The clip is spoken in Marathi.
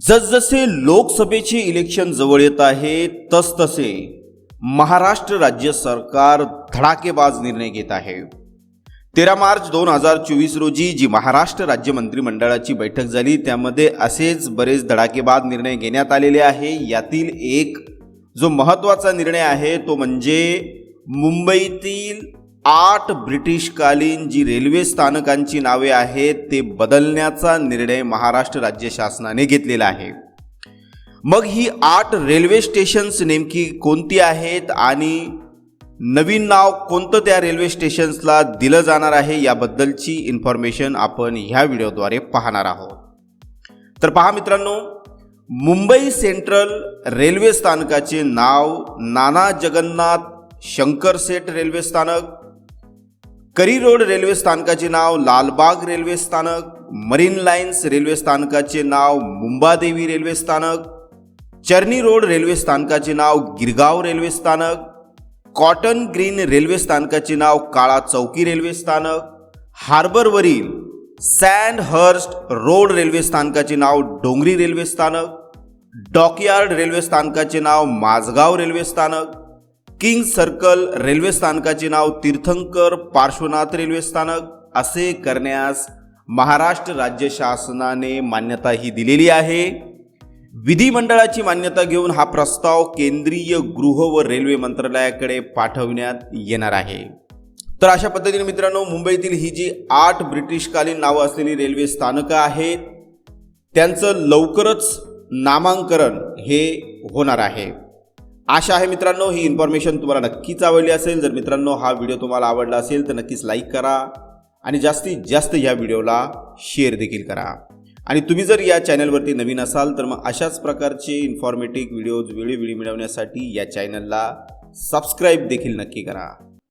जसजसे लोकसभेचे इलेक्शन जवळ येत आहे तसतसे महाराष्ट्र राज्य सरकार धडाकेबाज निर्णय घेत आहे. तेरा मार्च दोन हजार चोवीस रोजी जी महाराष्ट्र राज्य मंत्रिमंडळाची बैठक झाली त्यामध्ये असेच बरेच धडाकेबाज निर्णय घेण्यात आलेले आहे. यातील एक जो महत्त्वाचा निर्णय आहे तो म्हणजे मुंबईतील आठ ब्रिटिशकालीन जी रेल्वे स्थानकांची नावे आहेत ते बदलण्याचा निर्णय महाराष्ट्र राज्य शासनाने घेतलेला आहे. मग ही आठ रेल्वे स्टेशन्स नेमकी कोणती आहेत आणि नवीन नाव कोणतं त्या रेल्वे स्टेशन्सला दिलं जाणार आहे याबद्दलची इन्फॉर्मेशन आपण ह्या व्हिडिओद्वारे पाहणार आहोत. तर पहा मित्रांनो मुंबई सेंट्रल रेल्वे स्थानकाचे नाव नाना जगन्नाथ शंकरसेठ रेल्वे स्थानक करी रोड रेल्वे स्थानकाचे नाव लालबाग रेल्वे स्थानक मरीन लाईन्स रेल्वे स्थानकाचे नाव मुंबादेवी रेल्वे स्थानक चर्नी रोड रेल्वे स्थानकाचे नाव गिरगाव रेल्वे स्थानक कॉटन ग्रीन रेल्वे स्थानकाचे नाव काळा चौकी रेल्वे स्थानक हार्बरवरील सँड हर्स्ट रोड रेल्वे स्थानकाचे नाव डोंगरी रेल्वे स्थानक डॉकयार्ड रेल्वे स्थानकाचे नाव माझगाव रेल्वे स्थानक किंग सर्कल रेल्वे स्थानकाचे नाव तीर्थंकर पार्श्वनाथ रेल्वे स्थानक असे करण्यास महाराष्ट्र राज्य शासनाने मान्यता ही दिलेली आहे. विधिमंडळाची मान्यता घेऊन हा प्रस्ताव केंद्रीय गृह व रेल्वे मंत्रालयाकडे पाठवण्यात येणार आहे. तर अशा पद्धतीने मित्रांनो मुंबईतील ही जी आठ ब्रिटिशकालीन नावं असलेली रेल्वे स्थानकं आहेत त्यांचं लवकरच नामांकरण हे होणार आहे. आशा आहे मित्रांनो ही इन्फॉर्मेशन तुम्हाला नक्कीच आवडली असेल. जर मित्रांनो हा व्हिडिओ तुम्हाला आवडला असेल तर नक्कीच लाईक करा आणि जास्तीत जास्त या व्हिडिओला शेअर देखील करा. आणि तुम्ही जर या चॅनलवरती नवीन असाल तर मग अशाच प्रकारचे इन्फॉर्मेटिव्ह व्हिडिओज वेळोवेळी मिळवण्यासाठी या चॅनलला सबस्क्राईब देखील नक्की करा.